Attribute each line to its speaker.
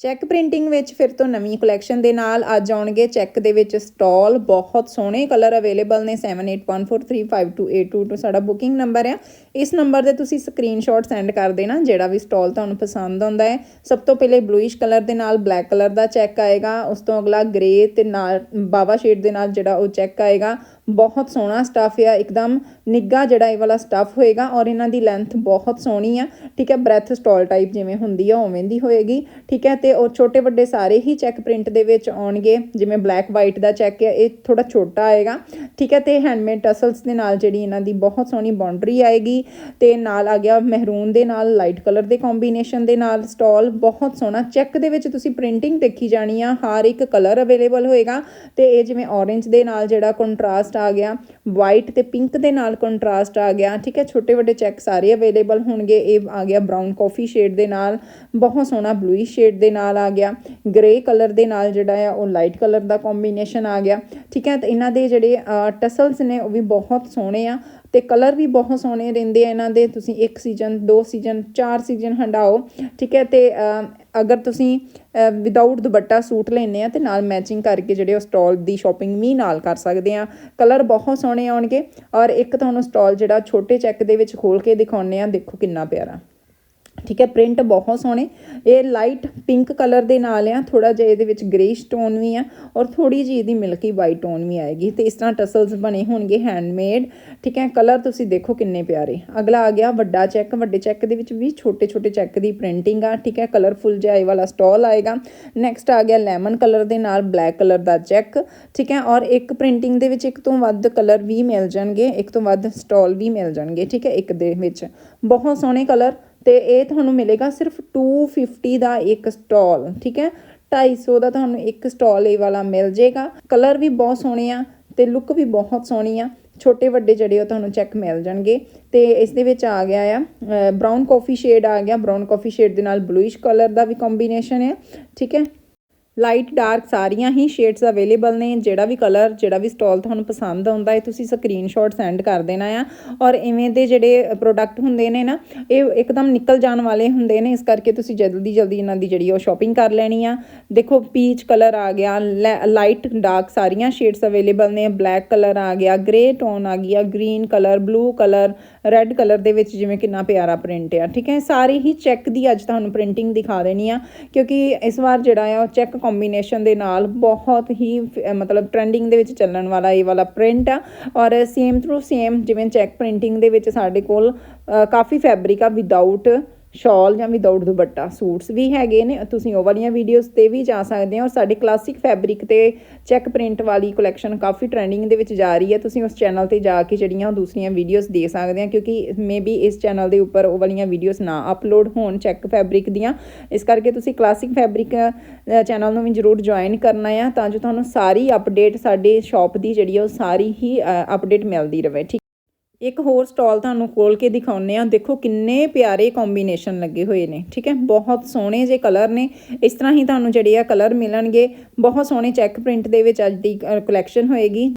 Speaker 1: Check printing ਵਿੱਚ ਫਿਰ ਤੋਂ ਨਵੀਂ ਕਲੈਕਸ਼ਨ ਦੇ ਨਾਲ ਅੱਜ ਆਉਣਗੇ ਚੈੱਕ ਦੇ ਵਿੱਚ ਸਟਾਲ, ਬਹੁਤ ਸੋਹਣੇ ਕਲਰ ਅਵੇਲੇਬਲ ਨੇ 7814352822 ਸਾਡਾ ਬੁਕਿੰਗ ਨੰਬਰ ਆ। ਇਸ ਨੰਬਰ ਤੇ ਤੁਸੀਂ ਸਕਰੀਨਸ਼ਾਟ ਸੈਂਡ ਕਰ ਦੇਣਾ, ਜਿਹੜਾ ਵੀ ਸਟਾਲ ਤੁਹਾਨੂੰ ਪਸੰਦ ਆਉਂਦਾ ਹੈ। ਸਭ ਤੋਂ ਪਹਿਲੇ ਬਲੂਇਸ਼ ਕਲਰ ਦੇ ਨਾਲ ਬਲੈਕ ਕਲਰ ਦਾ ਚੈੱਕ ਆਏਗਾ, ਉਸ ਤੋਂ ਅਗਲਾ ਗ੍ਰੇ ਤੇ ਨਾਲ ਬਾਵਾ ਸ਼ੇਡ ਦੇ ਨਾਲ ਜਿਹੜਾ ਉਹ ਚੈੱਕ ਆਏਗਾ। ਬਹੁਤ ਸੋਹਣਾ ਸਟਫ ਆ, ਇੱਕਦਮ ਨਿੱਗਾ ਜਿਹੜਾ ਇਹ ਵਾਲਾ ਸਟਫ ਹੋਏਗਾ ਔਰ ਇਹਨਾਂ ਦੀ ਲੈਂਥ ਬਹੁਤ ਸੋਹਣੀ ਆ, ਠੀਕ ਹੈ ਬ੍ਰੈਥ ਸਟਾਲ ਟਾਈਪ ਜਿਵੇਂ ਹੁੰਦੀ ਆ, ਉਵੇਂ ਦੀ ਹੋਏਗੀ, ਠੀਕ ਹੈ ਤੇ ਉਹ ਛੋਟੇ ਵੱਡੇ ਸਾਰੇ ਹੀ ਚੈੱਕ ਪ੍ਰਿੰਟ ਦੇ ਵਿੱਚ ਆਉਣਗੇ, ਜਿਵੇਂ ਬਲੈਕ ਵਾਈਟ ਦਾ ਚੈੱਕ ਆ, ਇਹ ਥੋੜਾ ਛੋਟਾ ਆਏਗਾ, ਠੀਕ ਹੈ ਤੇ ਹੈਂਡਮੇਡ ਟਸਲਸ ਦੇ ਨਾਲ ਜਿਹੜੀ ਇਹਨਾਂ ਦੀ ਬਹੁਤ ਸੋਹਣੀ ਬਾਉਂਡਰੀ ਆਏਗੀ, ਤੇ ਨਾਲ ਆ ਗਿਆ ਮਹਿਰੂਨ ਦੇ ਨਾਲ ਲਾਈਟ ਕਲਰ ਦੇ ਕੰਬੀਨੇਸ਼ਨ ਦੇ ਨਾਲ ਸਟਾਲ ਬਹੁਤ ਸੋਹਣਾ ਚੈੱਕ ਦੇ ਵਿੱਚ ਤੁਸੀਂ ਪ੍ਰਿੰਟਿੰਗ ਦੇਖੀ ਜਾਣੀ ਆ, ਹਰ ਇੱਕ ਕਲਰ ਅਵੇਲੇਬਲ ਹੋਏਗਾ, ਤੇ ਇਹ ਜਿਵੇਂ orange ਦੇ ਨਾਲ ਜਿਹੜਾ ਕੰਟਰਾਸਟ ਆ ਗਿਆ। ਵਾਈਟ ਤੇ ਪਿੰਕ ਦੇ ਨਾਲ ਕੰਟਰਾਸਟ ਆ ਗਿਆ। ਠੀਕ ਹੈ, ਛੋਟੇ ਵੱਡੇ ਚੈੱਕ ਸਾਰੇ ਅਵੇਲੇਬਲ ਹੋਣਗੇ। ਇਹ ਆ ਗਿਆ ਬ੍ਰਾਊਨ ਕਾਫੀ ਸ਼ੇਡ ਦੇ ਨਾਲ। ਬਹੁਤ ਸੋਹਣਾ ਬਲੂਈ ਸ਼ੇਡ ਦੇ ਨਾਲ ਆ ਗਿਆ। ਗ੍ਰੇ ਕਲਰ ਦੇ ਨਾਲ ਜਿਹੜਾ ਆ, ਉਹ ਲਾਈਟ ਕਲਰ ਦਾ ਕੰਬੀਨੇਸ਼ਨ ਆ ਗਿਆ। ਠੀਕ ਹੈ, ਤੇ ਇਹਨਾਂ ਦੇ ਜਿਹੜੇ ਟਸਲਸ ਨੇ, ਉਹ ਵੀ ਬਹੁਤ ਸੋਹਣੇ ਆ। ਤੇ ਕਲਰ ਵੀ ਬਹੁਤ ਸੋਹਣੇ ਰਹਿੰਦੇ ਆ ਇਹਨਾਂ ਦੇ। ਤੁਸੀਂ ਇੱਕ ਸੀਜ਼ਨ ਦੋ ਸੀਜ਼ਨ ਚਾਰ ਸੀਜ਼ਨ ਹੰਡਾਓ ਠੀਕ ਹੈ, ਤੇ ਅਗਰ ਤੁਸੀਂ ਵਿਦਆਊਟ ਦੁਪੱਟਾ ਸੂਟ ਲੈਣੇ ਆ ਤੇ ਨਾਲ ਮੈਚਿੰਗ ਕਰਕੇ ਜਿਹੜੇ ਉਹ ਸਟਾਲ ਦੀ ਸ਼ਾਪਿੰਗ ਵੀ ਨਾਲ ਕਰ ਸਕਦੇ ਆ। ਕਲਰ ਬਹੁਤ ਸੋਹਣੇ ਆਉਣਗੇ ਔਰ ਇੱਕ ਤੁਹਾਨੂੰ ਸਟਾਲ ਜਿਹੜਾ ਛੋਟੇ ਚੈੱਕ ਦੇ ਵਿੱਚ ਖੋਲ ਕੇ ਦਿਖਾਉਣੇ ਆ, ਦੇਖੋ ਕਿੰਨਾ ਪਿਆਰਾ। ਠੀਕ ਹੈ ਪ੍ਰਿੰਟ ਬਹੁਤ ਸੋਹਣੇ। ਇਹ ਲਾਈਟ ਪਿੰਕ ਕਲਰ ਦੇ ਨਾਲ ਆ ਥੋੜਾ ਜਿਹਾ ਇਹਦੇ ਵਿੱਚ ਗ੍ਰੇਸ਼ ਟੋਨ ਵੀ ਆ ਔਰ ਥੋੜੀ ਜਿਹੀ ਇਹਦੀ ਮਿਲਕੀ ਵਾਈਟ ਟੋਨ ਵੀ ਆਏਗੀ ਤੇ ਇਸ ਤਰ੍ਹਾਂ ਟਸਲਸ ਬਣੇ ਹੋਣਗੇ ਹੈਂਡਮੇਡ ਠੀਕ ਹੈ ਕਲਰ ਤੁਸੀਂ ਦੇਖੋ ਕਿੰਨੇ ਪਿਆਰੇ। ਅਗਲਾ ਆ ਗਿਆ ਵੱਡਾ ਚੈੱਕ ਵੱਡੇ ਚੈੱਕ ਦੇ ਵਿੱਚ ਵੀ ਛੋਟੇ ਛੋਟੇ ਚੈੱਕ ਦੀ ਪ੍ਰਿੰਟਿੰਗ ਆ। ਠੀਕ ਹੈ ਕਲਰਫੁਲ ਜਿਹਾ ਇਹ ਵਾਲਾ ਸਟਾਲ ਆਏਗਾ। ਨੈਕਸਟ ਆ ਗਿਆ ਲੈਮਨ ਕਲਰ ਦੇ ਨਾਲ ਬਲੈਕ ਕਲਰ ਦਾ ਚੈੱਕ ਠੀਕ ਹੈ, ਔਰ ਇੱਕ ਪ੍ਰਿੰਟਿੰਗ ਦੇ ਵਿੱਚ ਇੱਕ ਤੋਂ ਵੱਧ ਕਲਰ ਵੀ ਮਿਲ ਜਾਣਗੇ, ਇੱਕ ਤੋਂ ਵੱਧ ਸਟਾਲ ਵੀ ਮਿਲ ਜਾਣਗੇ। ਠੀਕ ਹੈ, ਇੱਕ ਦੇ ਵਿੱਚ। ਬਹੁਤ ਸੋਹਣੇ ਕਲਰ ਤੇ ਇਹ ਤੁਹਾਨੂੰ ਮਿਲੇਗਾ ਸਿਰਫ 250 ਦਾ ਇੱਕ ਸਟਾਲ, ਠੀਕ ਹੈ? 250 ਦਾ ਤੁਹਾਨੂੰ ਇੱਕ ਸਟਾਲ ਇਹ ਵਾਲਾ ਮਿਲ ਜੇਗਾ। ਕਲਰ ਵੀ ਬਹੁਤ ਸੋਹਣੇ ਆ ਤੇ ਲੁੱਕ ਵੀ ਬਹੁਤ ਸੋਹਣੀ ਆ। ਛੋਟੇ ਵੱਡੇ ਜਿਹੜੇ ਉਹ ਤੁਹਾਨੂੰ ਚੈੱਕ ਮਿਲ ਜਾਣਗੇ। ਤੇ ਇਸ ਦੇ ਵਿੱਚ ਆ ਗਿਆ ਆ ਬ੍ਰਾਊਨ ਕਾਫੀ ਸ਼ੇਡ ਆ ਗਿਆ। ਬ੍ਰਾਊਨ ਕਾਫੀ ਸ਼ੇਡ ਦੇ ਨਾਲ ਬਲੂਇਸ਼ ਕਲਰ ਦਾ ਵੀ ਕੰਬੀਨੇਸ਼ਨ ਹੈ ਠੀਕ ਹੈ? ਲਾਈਟ ਡਾਰਕ ਸਾਰੀਆਂ ਹੀ ਸ਼ੇਡਸ ਅਵੇਲੇਬਲ ਨੇ। ਜਿਹੜਾ ਵੀ ਕਲਰ, ਜਿਹੜਾ ਵੀ ਸਟਾਲ ਤੁਹਾਨੂੰ ਪਸੰਦ ਆਉਂਦਾ ਹੈ, ਤੁਸੀਂ ਸਕਰੀਨਸ਼ਾਟ ਸੈਂਡ ਕਰ ਦੇਣਾ ਆ। ਔਰ ਇਵੇਂ ਦੇ ਜਿਹੜੇ ਪ੍ਰੋਡਕਟ ਹੁੰਦੇ ਨੇ ਨਾ, ਇਹ ਇੱਕਦਮ ਨਿਕਲ ਜਾਣ ਵਾਲੇ ਹੁੰਦੇ ਨੇ। ਇਸ ਕਰਕੇ ਤੁਸੀਂ ਜਲਦੀ ਜਲਦੀ ਇਹਨਾਂ ਦੀ ਜਿਹੜੀ ਉਹ ਸ਼ਾਪਿੰਗ ਕਰ ਲੈਣੀ ਆ। ਦੇਖੋ ਪੀਚ ਕਲਰ ਆ ਗਿਆ ਲਾਈਟ ਡਾਰਕ ਸਾਰੀਆਂ ਸ਼ੇਡਸ ਅਵੇਲੇਬਲ ਨੇ। ਬਲੈਕ ਕਲਰ ਆ ਗਿਆ ਗ੍ਰੇ ਟੋਨ ਆ ਗਿਆ green colour blue colour red colour ਦੇ ਵਿੱਚ ਜਿਵੇਂ ਕਿੰਨਾ ਪਿਆਰਾ ਪ੍ਰਿੰਟ ਆ, ਠੀਕ ਹੈ? ਸਾਰੇ ਹੀ ਚੈੱਕ ਦੀ ਅੱਜ ਤੁਹਾਨੂੰ ਪ੍ਰਿੰਟਿੰਗ ਦਿਖਾ ਦੇਣੀ ਆ। ਕਿਉਂਕਿ ਇਸ ਵਾਰ ਜਿਹੜਾ ਆ, ਉਹ ਚੈੱਕ ਕੰਬੀਨੇਸ਼ਨ ਦੇ ਨਾਲ ਬਹੁਤ ਹੀ ਫ- ਮਤਲਬ ਟ੍ਰੈਂਡਿੰਗ ਦੇ ਵਿੱਚ ਚੱਲਣ ਵਾਲਾ ਇਹ ਵਾਲਾ ਪ੍ਰਿੰਟ ਆ। ਔਰ ਸੇਮ ਥਰੂ ਸੇਮ ਜਿਵੇਂ ਚੈੱਕ ਪ੍ਰਿੰਟਿੰਗ ਦੇ ਵਿੱਚ ਸਾਡੇ ਕੋਲ ਕਾਫੀ ਫੈਬਰਿਕ ਆ ਵਿਦਆਊਟ ਸ਼ਾਲ ਜਾਂ ਵਿਦਆਊਟ ਦੁਪੱਟਾ, ਸੂਟਸ ਵੀ ਹੈਗੇ ਨੇ, ਤੁਸੀਂ ਉਹ ਵਾਲੀਆਂ ਵੀਡੀਓਜ਼ ਤੇ ਵੀ ਜਾ ਸਕਦੇ ਹੋ ਔਰ ਸਾਡੇ ਕਲਾਸਿਕ ਫੈਬਰਿਕ ਤੇ ਚੈੱਕ ਪ੍ਰਿੰਟ ਵਾਲੀ ਕਲੈਕਸ਼ਨ ਕਾਫੀ ਟ੍ਰੈਂਡਿੰਗ ਦੇ ਵਿੱਚ ਜਾ ਰਹੀ ਹੈ, ਤੁਸੀਂ ਉਸ ਚੈਨਲ ਤੇ ਜਾ ਕੇ ਜਿਹੜੀਆਂ ਉਹ ਦੂਸਰੀਆਂ ਵੀਡੀਓਜ਼ ਦੇ ਸਕਦੇ ਆ ਕਿਉਂਕਿ ਮੇਬੀ ਇਸ ਚੈਨਲ ਦੇ ਉੱਪਰ ਉਹ ਵਾਲੀਆਂ ਵੀਡੀਓਜ਼ ਨਾ ਅਪਲੋਡ ਹੋਣ ਚੈੱਕ ਫੈਬਰਿਕ ਦੀਆਂ, ਇਸ ਕਰਕੇ ਤੁਸੀਂ ਕਲਾਸਿਕ ਫੈਬਰਿਕ ਚੈਨਲ ਨੂੰ ਵੀ ਜਰੂਰ ਜੁਆਇਨ ਕਰਨਾ ਆ ਤਾਂ ਜੋ ਤੁਹਾਨੂੰ ਸਾਰੀ ਅਪਡੇਟ ਸਾਡੇ ਸ਼ਾਪ ਦੀ ਜਿਹੜੀ ਆ ਉਹ ਸਾਰੀ ਹੀ ਅਪਡੇਟ ਮਿਲਦੀ ਰਹੇ, ਠੀਕ ਇੱਕ ਹੋਰ ਸਟਾਲ ਤੁਹਾਨੂੰ ਖੋਲ ਕੇ ਦਿਖਾਉਨੇ ਆ ਦੇਖੋ ਕਿੰਨੇ ਪਿਆਰੇ ਕੰਬੀਨੇਸ਼ਨ ਲੱਗੇ ਹੋਏ ਨੇ, ਠੀਕ ਹੈ? ਬਹੁਤ ਸੋਹਣੇ ਜੇ ਕਲਰ ਨੇ। ਇਸ ਤਰ੍ਹਾਂ ਹੀ ਤੁਹਾਨੂੰ ਜਿਹੜੇ ਆ ਕਲਰ ਮਿਲਣਗੇ। ਬਹੁਤ ਸੋਹਣੇ ਚੈੱਕ ਪ੍ਰਿੰਟ ਦੇ ਵਿੱਚ ਅੱਜ ਦੀ ਕਲੈਕਸ਼ਨ ਹੋਏਗੀ।